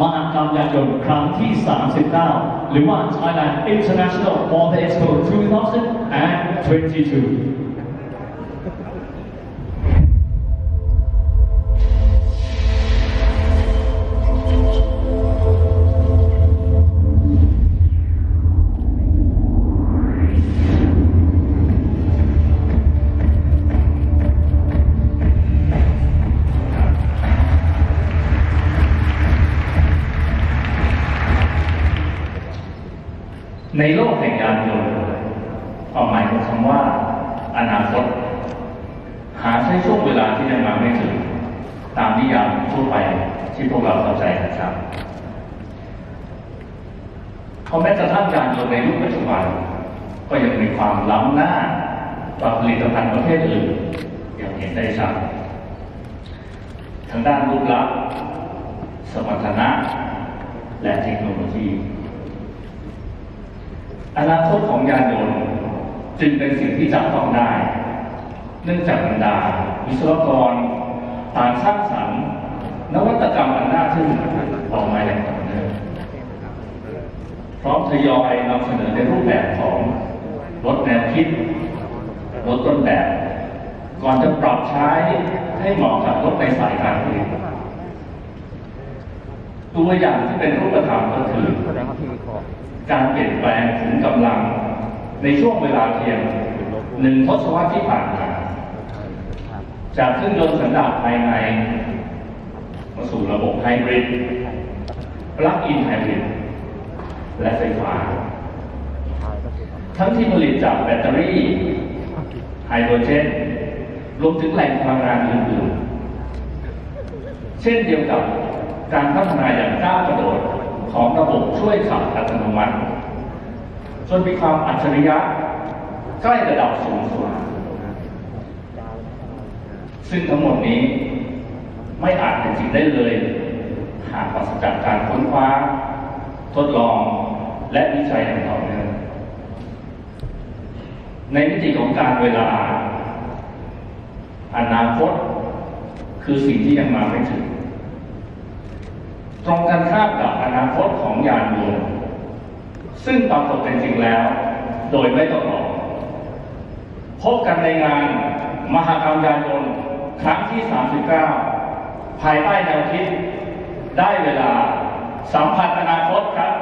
มหกรรมยานยนต์ครั้งที่ 39 หรือว่า Thailand International Motor Expo 2022 ในโลกแห่งยานยนต์ความหมายของคำว่า อนาคต หาใช้ช่วงเวลาที่ยังมาไม่ถึง ตามนิยามทั่วไปที่พวกเราเข้าใจนะครับเพราะแม้กระทั่งยานยนต์ในยุคปัจจุบัน ก็ยังมีความล้ำหน้ากว่าผลิตภัณฑ์ประเภทอื่นอย่างเห็นได้ชัดทางด้านรูปลักษณ์สมรรถนะ และเทคโนโลยี อนาคตของยานยนต์จึงเป็นสิ่งที่จับต้องได้ เนื่องจากบรรดา วิศวกรต่างสร้างสรรค์นวัตกรรมอันน่าทึ่งออกมาอย่างต่อเนื่องพร้อมทยอยนำเสนอในรูปแบบของรถแนวคิดรถต้นแบบ ก่อนจะปรับใช้ให้เหมาะกับรถในสายการผลิต ตัวอย่างที่เป็นรูปธรรมก็คือการเปลี่ยนแปลงขุมกำลังในช่วงเวลาเพียงหนึ่งทศวรรษที่ผ่านมาจากเครื่องยนต์สันดาปภายในมาสู่ระบบไฮบริดปลั๊กอินไฮบริดและไฟฟ้า ทั้งที่ผลิตจากแบตเตอรี่ไฮโดรเจนรวมถึงแหล่งพลังงานอื่นๆ เช่นเดียวกับ การพัฒนาอย่างก้าวกระโดดของระบบช่วยขับอัตโนมัติ จนมีความอัจฉริยะใกล้ระดับสูงสุดซึ่งทั้งหมดนี้ไม่อาจเป็นจริงได้เลย หากปราศจากการค้นคว้า ทดลองและวิจัยอย่างต่อเนื่องในมิติของการเวลา อนาคต คือสิ่งที่ยังมาไม่ถึง ตรงกันข้ามกับอนาคตของยานยนต์ซึ่งปรากฏเป็นจริงแล้ว โดยไม่ต้องรอพบกันในงานมหกรรมยานยนต์ครั้งที่ 39 ภายใต้แนวคิดได้เวลาสัมผัสอนาคตครับ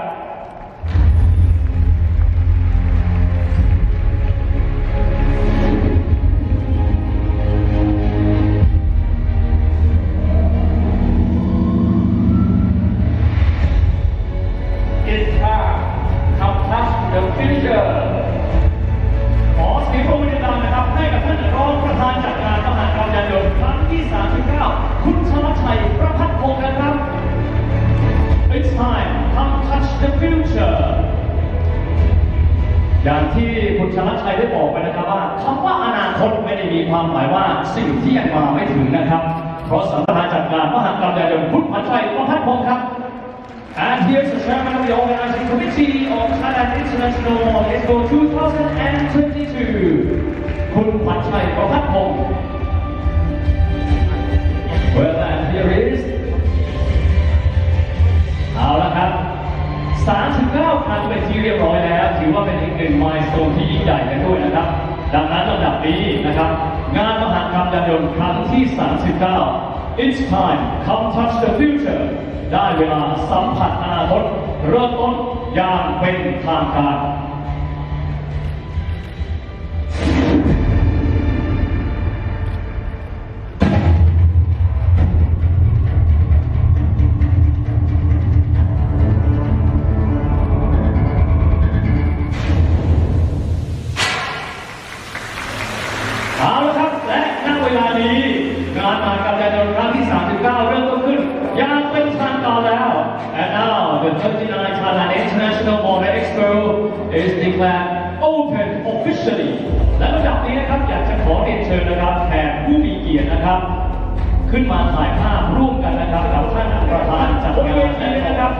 อย่างที่คุณชลชัยได้บอกไปนะครับว่าคำว่าอนาคตไม่ได้มีความหมายว่าสิ่งที่ยังมาไม่ถึงนะครับ เพราะสำนักงานจัดงานมหากรรมยานยนต์คุณพันชัยประพัฒน์พงครับ And here's the chairman of the organizing committee of Thailand International Expo 2022 คุณขวัญชัยประพัฒน์พงศ์ Well and here is เอาละครับ 39 ครั้งเป็นที่เรียบร้อยแล้ว ถือว่าเป็น หนึ่งมายสโตนที่ยิ่งใหญ่กันด้วยนะครับ ดังนั้นระดับนี้นะครับ งานมหากรรมยานยนต์ครั้งที่ 39 It's time come touch the future ได้เวลาสัมผัสอนาคตเริ่มต้นอย่างเป็นทางการ มานมากรรมยานนรั้งที่ 39 เริ่มต้นขึ้นอย่างเป็นทางการแล้ว And now the 39 Thailand International Motor Expo is declared open officially และระดับนี้นะครับอยากจะขอเรียนเชิญนะครับแขกผู้มีเกียรตินะครับ ขึ้นมาถ่ายภาพร่วมกันนะครับกับท่านประธานจัดงานนะครับ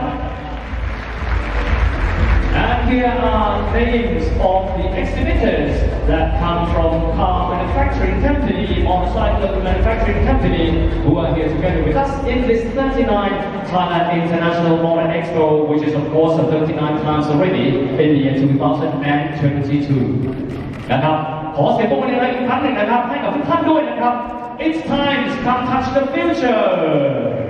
here are names of the exhibitors that come from car manufacturing company or cycle manufacturing company who are here together with us in this 39th Thailand International Motor Expo, which is of course the 39 times already in the year 2022. นะครับ ขอเสียงปรบมืออีกครั้งหนึ่งนะครับ ให้กับทุกท่านด้วยนะครับ It's time to come touch the future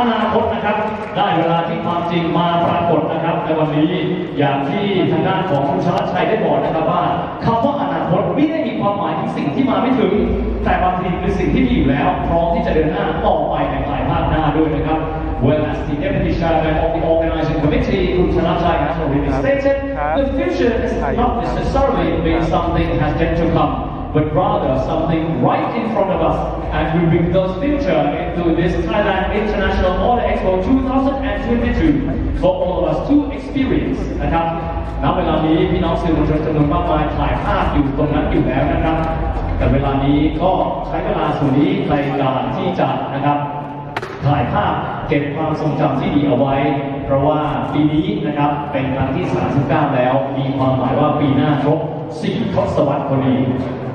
อนาคตนะครับ ได้เวลาที่ความจริงมาปรากฏนะครับ ในวันนี้อย่างที่ทางด้านของคุณชลัดชัยได้บอกนะครับว่าคำว่าอนาคตไม่ได้มีความหมายถึงสิ่งที่มาไม่ถึง แต่บางทีคือสิ่งที่มีอยู่แล้ว พร้อมที่จะเดินหน้าต่อไปในภายภาคหน้าด้วยนะครับ Whereas the deputy chairman of the organizing committee, Kun Chanachai, has already stated, the future is not necessarily mean something has yet to come. But rather something right in front of us. And we bring those future into this Thailand International Auto Expo 2022 for all of us to experience นะครับณเวลานี้พี่น้องสื่อมวลชนจำนวนมากมายถ่ายภาพอยู่ตรงนั้นอยู่แล้วนะครับ แต่เวลานี้ก็ใช้เวลาส่วนนี้ในการที่จะนะครับ ถ่ายภาพเก็บความทรงจำที่ดีเอาไว้ เพราะว่าปีนี้นะครับเป็นครั้งที่ 39 แล้ว มีความหมายว่าปีหน้าครบ4ทศวรรษพอดี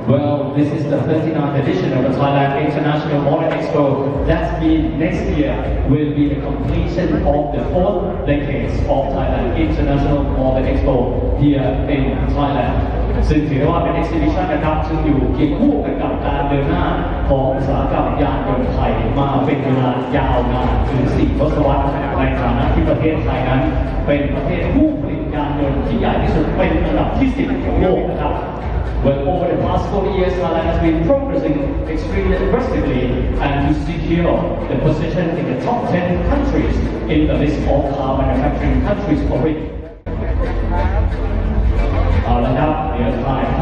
Well, this is the 39th edition of the Thailand International Motor Expo. That means next year will be the completion of the fourth decade of Thailand International Motor Expo here in Thailand. ซึ่งถือว่าเป็น exhibition นะครับซึ่งอยู่เคียงคู่กันกับการเดินหน้าของอุตสาหกรรมยานยนต์ไทยมาเป็นเวลายาวนานถึง4ทศวรรษในฐานะที่ประเทศไทยนั้น เป็นประเทศผู้ผลิตยานยนต์ที่ใหญ่ที่สุดเป็นอันดับที่ 10 ของโลกนะครับ Well, over the past 40 years, Thailand has been progressing extremely aggressively and to secure the position in the top 10 countries in the list of car manufacturing countries already. เอาละครับ เดี๋ยวถ่าย